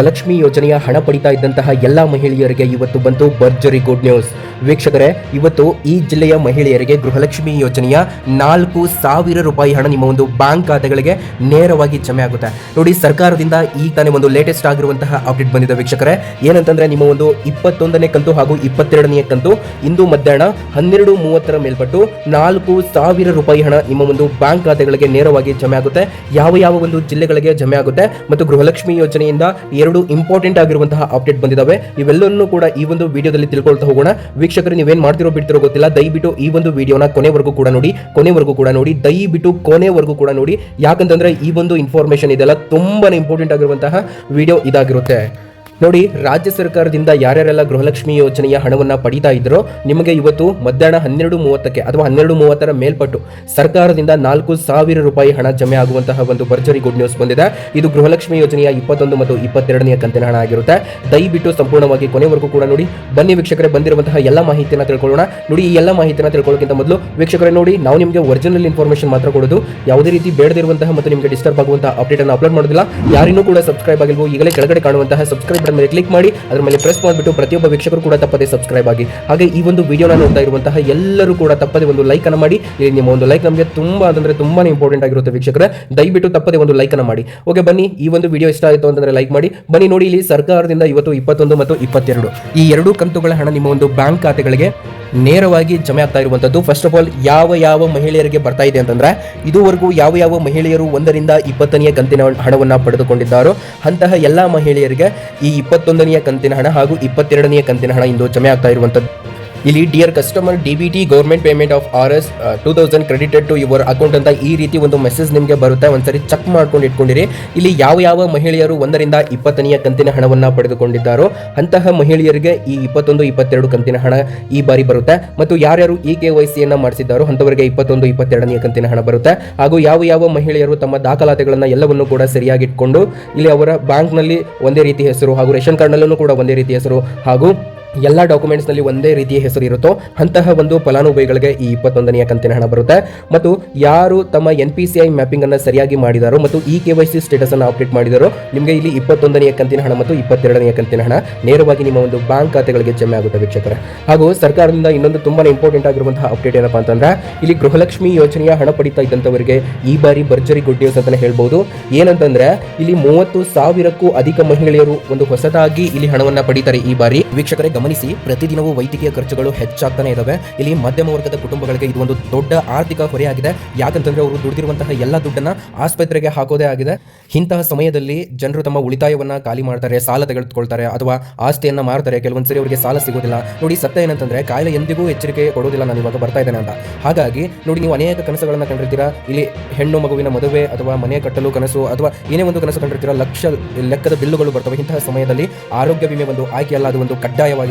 ಗೃಹಲಕ್ಷ್ಮಿ ಯೋಜನೆಯ ಹಣ ಪಡಿತಾ ಇದ್ದಂತಹ ಎಲ್ಲ ಮಹಿಳೆಯರಿಗೆ ಇವತ್ತು ಬಂತು ಭರ್ಜರಿ ಗುಡ್ ನ್ಯೂಸ್ ವೀಕ್ಷಕರೇ, ಇವತ್ತು ಈ ಜಿಲ್ಲೆಯ ಮಹಿಳೆಯರಿಗೆ ಗೃಹಲಕ್ಷ್ಮಿ ಯೋಜನೆಯ ನಾಲ್ಕು ಸಾವಿರ ರೂಪಾಯಿ ಹಣ ನಿಮ್ಮ ಒಂದು ಬ್ಯಾಂಕ್ ಖಾತೆಗಳಿಗೆ ನೇರವಾಗಿ ಜಮೆ ಆಗುತ್ತೆ. ನೋಡಿ, ಸರ್ಕಾರದಿಂದ ಈ ತಾನೇ ಒಂದು ಲೇಟೆಸ್ಟ್ ಆಗಿರುವಂತಹ ಅಪ್ಡೇಟ್ ಬಂದಿದೆ ವೀಕ್ಷಕರೇ. ಏನಂತಂದ್ರೆ, ನಿಮ್ಮ ಒಂದು ಇಪ್ಪತ್ತೊಂದನೇ ಕಂತು ಹಾಗೂ ಇಪ್ಪತ್ತೆರಡನೇ ಕಂತು ಇಂದು ಮಧ್ಯಾಹ್ನ ಹನ್ನೆರಡು ಮೂವತ್ತರ ಮೇಲ್ಪಟ್ಟು ನಾಲ್ಕು ಸಾವಿರ ರೂಪಾಯಿ ಹಣ ನಿಮ್ಮ ಒಂದು ಬ್ಯಾಂಕ್ ಖಾತೆಗಳಿಗೆ ನೇರವಾಗಿ ಜಮೆ ಆಗುತ್ತೆ. ಯಾವ ಯಾವ ಒಂದು ಜಿಲ್ಲೆಗಳಿಗೆ ಜಮೆ ಆಗುತ್ತೆ ಮತ್ತು ಗೃಹಲಕ್ಷ್ಮಿ ಯೋಜನೆಯಿಂದ ಎರಡು ಇಂಪಾರ್ಟೆಂಟ್ ಆಗಿರುವಂತಹ ಅಪ್ಡೇಟ್ ಬಂದಿದ್ದಾವೆ ಇವೆಲ್ಲವನ್ನೂ ಕೂಡ ಈ ಒಂದು ವಿಡಿಯೋದಲ್ಲಿ ತಿಳ್ಕೊಳ್ತಾ ಹೋಗೋಣ. ವೀಕ್ಷಕರು, ನೀವೇನ್ ಮಾಡ್ತಿರೋ ಬಿಡ್ತಿರೋ ಗೊತ್ತಿಲ್ಲ. ದಯವಿಟ್ಟು ಈ ಒಂದು ವಿಡಿಯೋನ ಕೊನೆವರೆಗೂ ಕೂಡ ನೋಡಿ, ಕೊನೆವರೆಗೂ ಕೂಡ ನೋಡಿ, ದಯವಿಟ್ಟು ಕೊನೆವರೆಗೂ ಕೂಡ ನೋಡಿ. ಯಾಕಂತಂದ್ರೆ ಈ ಒಂದು ಇನ್ಫಾರ್ಮೇಶನ್ ಇದೆಲ್ಲ ತುಂಬಾನೇ ಇಂಪಾರ್ಟೆಂಟ್ ಆಗಿರುವಂತಹ ವಿಡಿಯೋ ಇದಾಗಿರುತ್ತೆ. ನೋಡಿ, ರಾಜ್ಯ ಸರ್ಕಾರದಿಂದ ಯಾರ್ಯಾರೆಲ್ಲ ಗೃಹಲಕ್ಷ್ಮಿ ಯೋಜನೆಯ ಹಣವನ್ನ ಪಡೀತಾ ಇದ್ರೋ, ನಿಮಗೆ ಇವತ್ತು ಮಧ್ಯಾಹ್ನ ಹನ್ನೆರಡು ಮೂವತ್ತಕ್ಕೆ ಅಥವಾ ಹನ್ನೆರಡು ಮೂವತ್ತರ ಮೇಲ್ಪಟ್ಟು ಸರ್ಕಾರದಿಂದ ನಾಲ್ಕು ಸಾವಿರ ರೂಪಾಯಿ ಹಣ ಜಮೆ ಆಗುವಂತಹ ಒಂದು ಭರ್ಜರಿ ಗುಡ್ ನ್ಯೂಸ್ ಬಂದಿದೆ. ಇದು ಗೃಹಲಕ್ಷ್ಮಿ ಯೋಜನೆಯ ಇಪ್ಪತ್ತೊಂದು ಮತ್ತು ಇಪ್ಪತ್ತೆರಡನೆಯ ಕಂತಿನ ಹಣ ಆಗಿರುತ್ತೆ. ದಯವಿಟ್ಟು ಸಂಪೂರ್ಣವಾಗಿ ಕೊನೆವರೆಗೂ ಕೂಡ ನೋಡಿ. ಬನ್ನಿ ವೀಕ್ಷಕರೇ, ಬಂದಿರುವಂತಹ ಎಲ್ಲ ಮಾಹಿತಿಯನ್ನು ತಿಳ್ಕೊಳ್ಳೋಣ. ನೋಡಿ, ಈ ಎಲ್ಲ ಮಾಹಿತಿಯನ್ನು ತಿಳ್ಕೊಳ್ಳೋಕ್ಕಿಂತ ಮೊದಲು ವೀಕ್ಷಕರೇ, ನೋಡಿ, ನಾವು ನಿಮಗೆ ಒರಿಜಿನಲ್ ಇನ್ಫಾರ್ಮೇಷನ್ ಮಾತ್ರ ಕೊಡೋದು. ಯಾವುದೇ ರೀತಿ ಬೇಡದಿರುವಂತಹ ಮತ್ತು ನಿಮಗೆ ಡಿಸ್ಟರ್ಬ್ ಆಗುವಂತಹ ಅಪ್ಡೇಟ್ ಅನ್ನು ಅಪ್ಲೋಡ್ ಮಾಡೋದಿಲ್ಲ. ಯಾರಿಗೂ ಕೂಡ ಸಬ್ಸ್ಕ್ರೈಬ್ ಆಗಿಲ್ವೋ, ಈಗಲೇ ಕೆಳಗಡೆ ಕಾಣುವಂತಹ ಸಬ್ಸ್ಕ್ರೈಬ್ ಬಟನ್ ಮೇಲೆ ಕ್ಲಿಕ್ ಮಾಡಿ, ಅದರ ಮೇಲೆ ಪ್ರೆಸ್ ಮಾಡಿಬಿಟ್ಟು ಪ್ರತಿಯೊಬ್ಬ ವೀಕ್ಷಕರು ಕೂಡ ತಪ್ಪದೆ ಸಬ್ಸ್ಕ್ರೈಬ್ ಆಗಿ. ಹಾಗೆ ಈ ಒಂದು ವಿಡಿಯೋನ ನೋಡ್ತಾ ಇರುವಂತಹ ಎಲ್ಲರೂ ಕೂಡ ತಪ್ಪದೆ ಒಂದು ಲೈಕ್ ಅನ್ನು ಮಾಡಿ. ನಿಮ್ಮ ಒಂದು ಲೈಕ್ ನಮಗೆ ತುಂಬಾ ಅಂದ್ರೆ ತುಂಬಾ ಇಂಪಾರ್ಟೆಂಟ್ ಆಗಿರುತ್ತೆ ವೀಕ್ಷಕರೇ. ದಯವಿಟ್ಟು ತಪ್ಪದೆ ಒಂದು ಲೈಕ್ ಅನ್ನು ಮಾಡಿ. ಓಕೆ ಬನ್ನಿ, ಈ ಒಂದು ವಿಡಿಯೋ ಇಷ್ಟ ಆಯಿತು ಅಂತಂದ್ರೆ ಲೈಕ್ ಮಾಡಿ. ಬನ್ನಿ ನೋಡಿ ಇಲ್ಲಿ ಸರ್ಕಾರದಿಂದ ಇವತ್ತು ಇಪ್ಪತ್ತೊಂದು ಮತ್ತು ಇಪ್ಪತ್ತೆರಡು. ಈ ಎರಡು ಕಂತುಗಳ ಹಣ ನಿಮ್ಮ ಒಂದು ಬ್ಯಾಂಕ್ ಖಾತೆಗಳಿಗೆ ನೇರವಾಗಿ ಜಮೆ ಆಗ್ತಾ ಇರುವಂತದ್ದು. ಫಸ್ಟ್ ಆಫ್ ಆಲ್ ಯಾವ ಯಾವ ಮಹಿಳೆಯರಿಗೆ ಬರ್ತಾ ಇದೆ ಅಂತಂದ್ರೆ, ಇದುವರೆಗೂ ಯಾವ ಯಾವ ಮಹಿಳೆಯರು ಒಂದರಿಂದ ಇಪ್ಪತ್ತನೆಯ ಕಂತಿನ ಹಣವನ್ನು ಪಡೆದುಕೊಂಡಿದ್ದಾರೋ, ಅಂತಹ ಎಲ್ಲಾ ಮಹಿಳೆಯರಿಗೆ ಈ ಇಪ್ಪತ್ತೊಂದನೆಯ ಕಂತಿನ ಹಣ ಹಾಗೂ ಇಪ್ಪತ್ತೆರಡನೆಯ ಕಂತಿನ ಹಣ ಇಂದು ಜಮೆ ಆಗ್ತಾ ಇರುವಂತದ್ದು. ಇಲ್ಲಿ dear customer D B T government payment of R S two thousand credited to your account ಅಂತ ಈ ರೀತಿ ಒಂದು ಮೆಸೇಜ್ ನಿಮಗೆ ಬರುತ್ತೆ. ಒಂದ್ಸರಿ ಚೆಕ್ ಮಾಡ್ಕೊಂಡು ಇಟ್ಕೊಂಡಿರಿ. ಇಲ್ಲಿ ಯಾವ ಯಾವ ಮಹಿಳೆಯರು ಒಂದರಿಂದ ಇಪ್ಪತ್ತನೆಯ ಕಂತಿನ ಹಣವನ್ನು ಪಡೆದುಕೊಂಡಿದ್ದಾರೋ, ಅಂತಹ ಮಹಿಳೆಯರಿಗೆ ಈ ಇಪ್ಪತ್ತೊಂದು, ಇಪ್ಪತ್ತೆರಡು ಕಂತಿನ ಹಣ ಈ ಬಾರಿ ಬರುತ್ತೆ. ಮತ್ತು ಯಾರ್ಯಾರು ಇ ಕೆ ವೈ ಸಿಯನ್ನು ಮಾಡಿಸಿದ್ದಾರೋ ಅಂತವರಿಗೆ ಇಪ್ಪತ್ತೊಂದು, ಇಪ್ಪತ್ತೆರಡನೆಯ ಕಂತಿನ ಹಣ ಬರುತ್ತೆ. ಹಾಗೂ ಯಾವ ಯಾವ ಮಹಿಳೆಯರು ತಮ್ಮ ದಾಖಲಾತಿಗಳನ್ನು ಎಲ್ಲವನ್ನು ಕೂಡ ಸರಿಯಾಗಿ ಇಟ್ಕೊಂಡು, ಇಲ್ಲಿ ಅವರ ಬ್ಯಾಂಕ್ನಲ್ಲಿ ಒಂದೇ ರೀತಿ ಹೆಸರು ಹಾಗೂ ರೇಷನ್ ಕಾರ್ಡ್ನಲ್ಲೂ ಕೂಡ ಒಂದೇ ರೀತಿ ಹೆಸರು ಹಾಗೂ ಎಲ್ಲ ಡಾಕ್ಯುಮೆಂಟ್ಸ್ನಲ್ಲಿ ಒಂದೇ ರೀತಿಯ ಹೆಸರು ಇರುತ್ತೋ, ಅಂತಹ ಒಂದು ಫಲಾನುಭವಿಗಳಿಗೆ ಈ ಇಪ್ಪತ್ತೊಂದನೆಯ ಕಂತಿನ ಹಣ ಬರುತ್ತೆ. ಮತ್ತು ಯಾರು ತಮ್ಮ N P C I mapping ಅನ್ನು ಸರಿಯಾಗಿ ಮಾಡಿದಾರೋ ಮತ್ತು E K Y C status ಅನ್ನು ಅಪ್ಡೇಟ್ ಮಾಡಿದಾರೋ, ನಿಮಗೆ ಇಲ್ಲಿ ಇಪ್ಪತ್ತೊಂದನೆಯ ಕಂತಿನ ಹಣ ಮತ್ತು ಇಪ್ಪತ್ತೆರಡನೆಯ ಕಂತಿನ ಹಣ ನೇರವಾಗಿ ನಿಮ್ಮ ಒಂದು ಬ್ಯಾಂಕ್ ಖಾತೆಗಳಿಗೆ ಜಮೆ ಆಗುತ್ತೆ ವೀಕ್ಷಕರ. ಹಾಗೂ ಸರ್ಕಾರದಿಂದ ಇನ್ನೊಂದು ತುಂಬಾ ಇಂಪಾರ್ಟೆಂಟ್ ಆಗಿರುವಂತಹ ಅಪ್ಡೇಟ್ ಏನಪ್ಪಾ ಅಂತಂದ್ರೆ, ಇಲ್ಲಿ ಗೃಹಲಕ್ಷ್ಮಿ ಯೋಜನೆಯ ಹಣ ಪಡಿತಾ ಇದ್ದಂಥವರಿಗೆ ಈ ಬಾರಿ ಭರ್ಜರಿ ಗುಡ್ ನ್ಯೂಸ್ ಅಂತಾನೆ ಹೇಳ್ಬೋದು. ಏನಂತಂದ್ರೆ, ಇಲ್ಲಿ ಮೂವತ್ತು ಸಾವಿರಕ್ಕೂ ಅಧಿಕ ಮಹಿಳೆಯರು ಒಂದು ಹೊಸದಾಗಿ ಇಲ್ಲಿ ಹಣವನ್ನು ಪಡಿತಾರೆ ಈ ಬಾರಿ. ವೀಕ್ಷಕರೇ ಗಮನಿಸಿ, ಪ್ರತಿದಿನವೂ ವೈದ್ಯಕೀಯ ಖರ್ಚುಗಳು ಹೆಚ್ಚಾಗ್ತಾನೆ ಇದಾವೆ. ಇಲ್ಲಿ ಮಧ್ಯಮ ವರ್ಗದ ಕುಟುಂಬಗಳಿಗೆ ಇದು ಒಂದು ದೊಡ್ಡ ಆರ್ಥಿಕ ಹೊರೆಯಾಗಿದೆ. ಯಾಕಂತಂದ್ರೆ ಅವರು ದುಡಿದಿರುವಂತಹ ಎಲ್ಲ ದುಡ್ಡನ್ನ ಆಸ್ಪತ್ರೆಗೆ ಹಾಕೋದೇ ಆಗಿದೆ. ಇಂತಹ ಸಮಯದಲ್ಲಿ ಜನರು ತಮ್ಮ ಉಳಿತಾಯವನ್ನ ಖಾಲಿ ಮಾಡ್ತಾರೆ, ಸಾಲ ತೆಗೆದುಕೊಳ್ತಾರೆ ಅಥವಾ ಆಸ್ತಿಯನ್ನ ಮಾರ್ತಾರೆ. ಕೆಲವೊಂದ್ಸರಿ ಅವರಿಗೆ ಸಾಲ ಸಿಗೋದಿಲ್ಲ. ನೋಡಿ, ಸತ್ಯ ಏನಂತಂದ್ರೆ ಕಾಯಿಲೆ ಎಂದಿಗೂ ಎಚ್ಚರಿಕೆ ಕೊಡೋದಿಲ್ಲ ನಾನು ಇವಾಗ ಬರ್ತಾ ಇದ್ದೇನೆ ಅಂತ. ಹಾಗಾಗಿ ನೋಡಿ, ನೀವು ಅನೇಕ ಕನಸುಗಳನ್ನ ಕಂಡಿರ್ತೀರಾ. ಇಲ್ಲಿ ಹೆಣ್ಣು ಮಗುವಿನ ಮದುವೆ ಅಥವಾ ಮನೆ ಕಟ್ಟಲು ಕನಸು ಅಥವಾ ಏನೇ ಒಂದು ಕನಸು ಕಂಡಿರ್ತೀರಾ. ಲಕ್ಷ ಲೆಕ್ಕದ ಬಿಲ್ಲುಗಳು ಬರ್ತವೆ ಇಂತಹ ಸಮಯದಲ್ಲಿ. ಆರೋಗ್ಯ ವಿಮೆ ಒಂದು ಆಯ್ಕೆಯಲ್ಲ, ಅದು ಒಂದು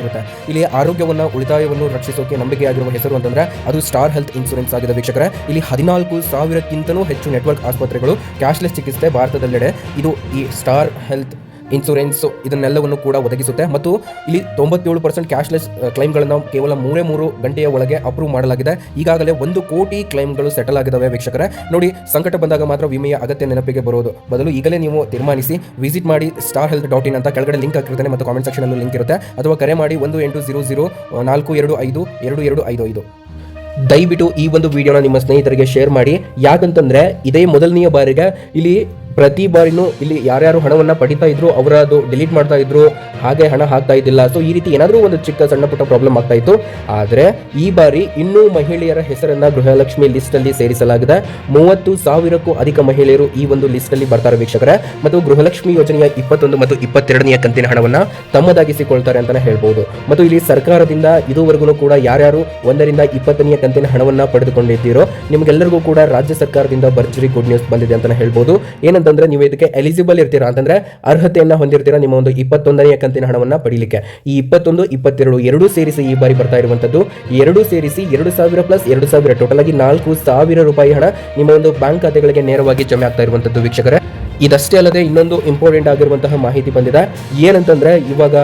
ಕಡ್ಡಾಯವಾಗಿರುತ್ತೆ ಇಲ್ಲಿ ಆರೋಗ್ಯವನ್ನ, ಉಳಿತಾಯವನ್ನು ರಕ್ಷಿಸೋಕೆ ನಂಬಿಕೆ ಆಗಿರುವ ಹೆಸರು ಅಂತಂದ್ರೆ ಅದು ಸ್ಟಾರ್ ಹೆಲ್ತ್ ಇನ್ಶೂರೆನ್ಸ್ ಆಗಿದೆ ವೀಕ್ಷಕರೇ. ಇಲ್ಲಿ ಹದಿನಾಲ್ಕು ಸಾವಿರಕ್ಕಿಂತಲೂ ಹೆಚ್ಚು ನೆಟ್ವರ್ಕ್ ಆಸ್ಪತ್ರೆಗಳು ಕ್ಯಾಶ್ಲೆಸ್ ಚಿಕಿತ್ಸೆ ಭಾರತದಲ್ಲೆಡೆ. ಇದು ಈ ಸ್ಟಾರ್ ಹೆಲ್ತ್ ಇನ್ಸೂರೆನ್ಸ್ ಇದನ್ನೆಲ್ಲವನ್ನು ಕೂಡ ಒದಗಿಸುತ್ತೆ. ಮತ್ತು ಇಲ್ಲಿ ತೊಂಬತ್ತೇಳು ಪರ್ಸೆಂಟ್ ಕ್ಯಾಶ್ಲೆಸ್ ಕ್ಲೈಮ್ಗಳನ್ನು ಕೇವಲ ಮೂರೇ ಮೂರು ಗಂಟೆಯ ಒಳಗೆ ಅಪ್ರೂವ್ ಮಾಡಲಾಗಿದೆ. ಈಗಾಗಲೇ ಒಂದು ಕೋಟಿ ಕ್ಲೈಮ್ಗಳು ಸೆಟಲ್ ಆಗಿದ್ದಾವೆ ವೀಕ್ಷಕರೇ. ನೋಡಿ, ಸಂಕಟ ಬಂದಾಗ ಮಾತ್ರ ವಿಮೆಯ ಅಗತ್ಯ ನೆನಪಿಗೆ ಬರೋದು. ಬದಲು ಈಗಲೇ ನೀವು ತೀರ್ಮಾನಿಸಿ, ವಿಸಿಟ್ ಮಾಡಿ ಸ್ಟಾರ್ ಹೆಲ್ತ್ ಡಾಟ್ ಇನ್ ಅಂತ ಕೆಳಗಡೆ ಲಿಂಕ್ ಹಾಕಿರ್ತಾನೆ ಮತ್ತು ಕಾಮೆಂಟ್ ಸೆಕ್ಷನ್ ಲಿಂಕ್ ಇರುತ್ತೆ. ಅಥವಾ ಕರೆ ಮಾಡಿ ಒಂದು ಎಂಟು ಜೀರೋ ಜೀರೋ ನಾಲ್ಕು ಎರಡು ಐದು ಎರಡು ಎರಡು ಐದು ಐದು. ದಯವಿಟ್ಟು ಈ ಒಂದು ವಿಡಿಯೋನ ನಿಮ್ಮ ಸ್ನೇಹಿತರಿಗೆ ಶೇರ್ ಮಾಡಿ. ಯಾಕಂತಂದ್ರೆ ಇದೇ ಮೊದಲನೆಯ ಬಾರಿಗೆ ಇಲ್ಲಿ ಪ್ರತಿ ಬಾರಿನೂ ಇಲ್ಲಿ ಯಾರ್ಯಾರು ಹಣವನ್ನ ಪಡಿತಾ ಇದ್ರು ಅವರ ಅದು ಡಿಲೀಟ್ ಮಾಡ್ತಾ ಇದ್ರು, ಹಾಗೆ ಹಣ ಹಾಕ್ತಾ ಇದ್ದಿಲ್ಲ. ಸೊ ಈ ರೀತಿ ಏನಾದರೂ ಒಂದು ಚಿಕ್ಕ ಸಣ್ಣ ಪುಟ್ಟ ಪ್ರಾಬ್ಲಮ್ ಆಗ್ತಾ ಇತ್ತು. ಆದರೆ, ಈ ಬಾರಿ ಇನ್ನೂ ಮಹಿಳೆಯರ ಹೆಸರನ್ನ ಗೃಹಲಕ್ಷ್ಮಿ ಲಿಸ್ಟ್ ಅಲ್ಲಿ ಸೇರಿಸಲಾಗಿದೆ. ಮೂವತ್ತು ಸಾವಿರಕ್ಕೂ ಅಧಿಕ ಮಹಿಳೆಯರು ಈ ಒಂದು ಲಿಸ್ಟ್ ಅಲ್ಲಿ ಬರ್ತಾರೆ ವೀಕ್ಷಕರೇ. ಮತ್ತು ಗೃಹಲಕ್ಷ್ಮಿ ಯೋಜನೆಯ ಇಪ್ಪತ್ತೊಂದು ಮತ್ತು ಇಪ್ಪತ್ತೆರಡನೆಯ ಕಂತಿನ ಹಣವನ್ನ ತಮ್ಮದಾಗಿಸಿಕೊಳ್ತಾರೆ ಅಂತಾನೆ ಹೇಳ್ಬಹುದು ಮತ್ತು ಇಲ್ಲಿ ಸರ್ಕಾರದಿಂದ ಇದುವರೆಗೂ ಕೂಡ ಯಾರ್ಯಾರು ಒಂದರಿಂದ ಇಪ್ಪತ್ತನೆಯ ಕಂತಿನ ಹಣವನ್ನ ಪಡೆದುಕೊಂಡಿದ್ದೀರೋ, ನಿಮಗೆಲ್ಲರಿಗೂ ಕೂಡ ರಾಜ್ಯ ಸರ್ಕಾರದಿಂದ ಭರ್ಜರಿ ಗುಡ್ ನ್ಯೂಸ್ ಬಂದಿದೆ ಅಂತಾನೆ ಹೇಳ್ಬೋದು. ಏನಂತಂದ್ರೆ ನೀವು ಇದಕ್ಕೆ ಎಲಿಜಿಬಲ್ ಇರ್ತೀರಾ ಅಂತಂದ್ರೆ ಅರ್ಹತೆಯನ್ನ ಹೊಂದಿರ್ತೀರಾ ನಿಮ್ಮ ಒಂದು ಇಪ್ಪತ್ತೊಂದನೆಯ ಕಂತಿನ ಹಣವನ್ನ ಪಡೀಲಿಕ್ಕೆ. ಈ ಇಪ್ಪತ್ತೊಂದು, ಇಪ್ಪತ್ತೆರಡು ಎರಡೂ ಸೇರಿಸಿ ಈ ಬಾರಿ ಬರ್ತಾ ಇರುವಂತದ್ದು. ಎರಡೂ ಸೇರಿಸಿ ಎರಡು ಸಾವಿರ ಪ್ಲಸ್ ಎರಡು ಸಾವಿರ ಟೋಟಲ್ ಆಗಿ ನಾಲ್ಕು ಸಾವಿರ ರೂಪಾಯಿ ಹಣ ನಿಮ್ಮ ಒಂದು ಬ್ಯಾಂಕ್ ಖಾತೆಗಳಿಗೆ ನೇರವಾಗಿ ಜಮೆ ಆಗ್ತಾ ಇರುವಂತದ್ದು ವೀಕ್ಷಕರೇ. ಇದಷ್ಟೇ ಅಲ್ಲದೆ ಇನ್ನೊಂದು ಇಂಪಾರ್ಟೆಂಟ್ ಆಗಿರುವಂತಹ ಮಾಹಿತಿ ಬಂದಿದೆ. ಏನಂತಂದ್ರೆ, ಇವಾಗ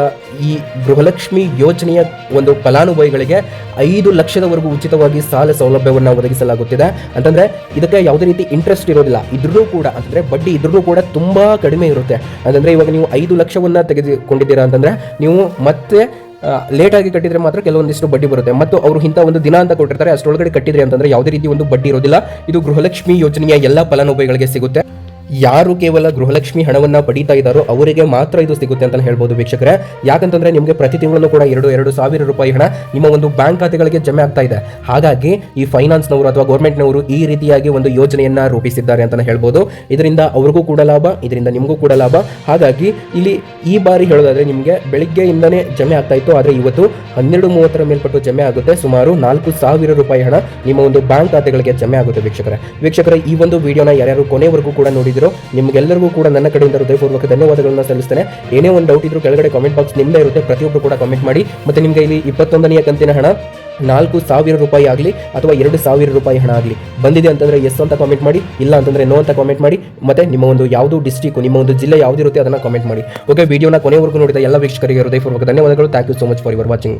ಈ ಗೃಹಲಕ್ಷ್ಮಿ ಯೋಜನೆಯ ಒಂದು ಫಲಾನುಭವಿಗಳಿಗೆ ಐದು ಲಕ್ಷದವರೆಗೂ ಉಚಿತವಾಗಿ ಸಾಲ ಸೌಲಭ್ಯವನ್ನು ಒದಗಿಸಲಾಗುತ್ತಿದೆ. ಅಂತಂದ್ರೆ, ಇದಕ್ಕೆ ಯಾವುದೇ ರೀತಿ ಇಂಟ್ರೆಸ್ಟ್ ಇರೋದಿಲ್ಲ. ಇದ್ರೂ ಕೂಡ ಅಂತಂದ್ರೆ, ಬಡ್ಡಿ ಇದ್ರೂ ಕೂಡ ತುಂಬಾ ಕಡಿಮೆ ಇರುತ್ತೆ. ಅಂತಂದ್ರೆ, ಇವಾಗ ನೀವು ಐದು ಲಕ್ಷವನ್ನ ತೆಗೆದುಕೊಂಡಿದ್ದೀರಾ ಅಂತಂದ್ರೆ, ನೀವು ಮತ್ತೆ ಲೇಟ್ ಆಗಿ ಕಟ್ಟಿದ್ರೆ ಮಾತ್ರ ಕೆಲವೊಂದಿಷ್ಟು ಬಡ್ಡಿ ಬರುತ್ತೆ. ಮತ್ತು ಅವರು ಇಂಥ ಒಂದು ದಿನ ಅಂತ ಕೊಟ್ಟಿರ್ತಾರೆ, ಅಷ್ಟರೊಳಗಡೆ ಕಟ್ಟಿದ್ರೆ ಅಂತಂದ್ರೆ ಯಾವುದೇ ರೀತಿ ಒಂದು ಬಡ್ಡಿ ಇರೋದಿಲ್ಲ. ಇದು ಗೃಹಲಕ್ಷ್ಮಿ ಯೋಜನೆಯ ಎಲ್ಲ ಫಲಾನುಭವಿಗಳಿಗೆ ಸಿಗುತ್ತೆ. ಯಾರು ಕೇವಲ ಗೃಹಲಕ್ಷ್ಮಿ ಹಣವನ್ನ ಪಡೀತಾ ಇದ್ದಾರೋ ಅವರಿಗೆ ಮಾತ್ರ ಇದು ಸಿಗುತ್ತೆ ಅಂತ ಹೇಳ್ಬೋದು ವೀಕ್ಷಕರೇ. ಯಾಕಂತಂದ್ರೆ ನಿಮಗೆ ಪ್ರತಿ ತಿಂಗಳು ಕೂಡ ಎರಡು ಎರಡು ಸಾವಿರ ರೂಪಾಯಿ ಹಣ ನಿಮ್ಮ ಒಂದು ಬ್ಯಾಂಕ್ ಖಾತೆಗಳಿಗೆ ಜಮೆ ಆಗ್ತಾ ಇದೆ. ಹಾಗಾಗಿ ಈ ಫೈನಾನ್ಸ್ನವರು ಅಥವಾ ಗೌರ್ಮೆಂಟ್ನವರು ಈ ರೀತಿಯಾಗಿ ಒಂದು ಯೋಜನೆಯನ್ನ ರೂಪಿಸಿದ್ದಾರೆ ಅಂತ ಹೇಳ್ಬೋದು. ಇದರಿಂದ ಅವ್ರಿಗೂ ಕೂಡ ಲಾಭ, ಇದರಿಂದ ನಿಮಗೂ ಕೂಡ ಲಾಭ. ಹಾಗಾಗಿ ಇಲ್ಲಿ ಈ ಬಾರಿ ಹೇಳೋದಾದ್ರೆ ನಿಮಗೆ ಬೆಳಿಗ್ಗೆಯಿಂದನೇ ಜಮೆ ಆಗ್ತಾ ಇತ್ತು. ಆದರೆ ಇವತ್ತು ಹನ್ನೆರಡು ಮೂವತ್ತರ ಮೇಲ್ಪಟ್ಟು ಜಮೆ ಆಗುತ್ತೆ. ಸುಮಾರು ನಾಲ್ಕು ಸಾವಿರ ರೂಪಾಯಿ ಹಣ ನಿಮ್ಮ ಒಂದು ಬ್ಯಾಂಕ್ ಖಾತೆಗಳಿಗೆ ಜಮೆ ಆಗುತ್ತೆ ವೀಕ್ಷಕರೇ. ವೀಕ್ಷಕರೇ, ಈ ಒಂದು ವಿಡಿಯೋನ ಯಾರ್ಯಾರು ಕೊನೆವರೆಗೂ ಕೂಡ ನೋಡಿದ್ರು ನಿಮ್ಗೆಲ್ಲರಿಗೂ ಕೂಡ ನನ್ನ ಕಡೆಯಿಂದ ಹೃದಯಪೂರ್ವಕ ಧನ್ಯವಾದಗಳನ್ನ ಸಲ್ಲಿಸ್ತೇನೆ. ಏನೇ ಒಂದು ಡೌಟ್ ಇದ್ರೂ ಕೆಳಗಡೆ ಕಾಮೆಂಟ್ ಬಾಕ್ಸ್ ನಿಮ್ಮದೇ ಇರುತ್ತೆ ಪ್ರತಿಯೊಬ್ಬರು ಕೂಡ ಕಾಮೆಂಟ್ ಮಾಡಿ. ಮತ್ತೆ ನಿಮಗೆ ಇಲ್ಲಿ ಇಪ್ಪತ್ತೊಂದನೆಯ ಕಂತಿನ ಹಣ, ನಾಲ್ಕು ಸಾವಿರ ರೂಪಾಯಿ ಆಗಲಿ ಅಥವಾ ಎರಡು ಸಾವಿರ ರೂಪಾಯಿ ಹಣ ಆಗಲಿ. ಬಂದಿದೆ ಅಂತಂದ್ರೆ ಎಸ್ ಅಂತ ಕಾಮೆಂಟ್ ಮಾಡಿ, ಇಲ್ಲ ಅಂತಂದ್ರೆ ನೋ ಅಂತ ಕಾಮೆಂಟ್ ಮಾಡಿ. ಮತ್ತೆ ನಿಮ್ಮ ಒಂದು ಯಾವುದು ಡಿಸ್ಟಿಕ್ ನಿಮ್ಮ ಒಂದು ಜಿಲ್ಲೆ ಯಾವುದಿರುತ್ತೆ ಅದನ್ನ ಕಾಮೆಂಟ್ ಮಾಡಿ. ಓಕೆ ವಿಡಿಯೋನ ಕೊನೆವರೆಗೂ ನೋಡಿದ ಎಲ್ಲ ವೀಕ್ಷಕರಿಗೆ ಹೃದಯಪೂರ್ವಕ ಧನ್ಯವಾದಗಳು. Thank you so much for your watching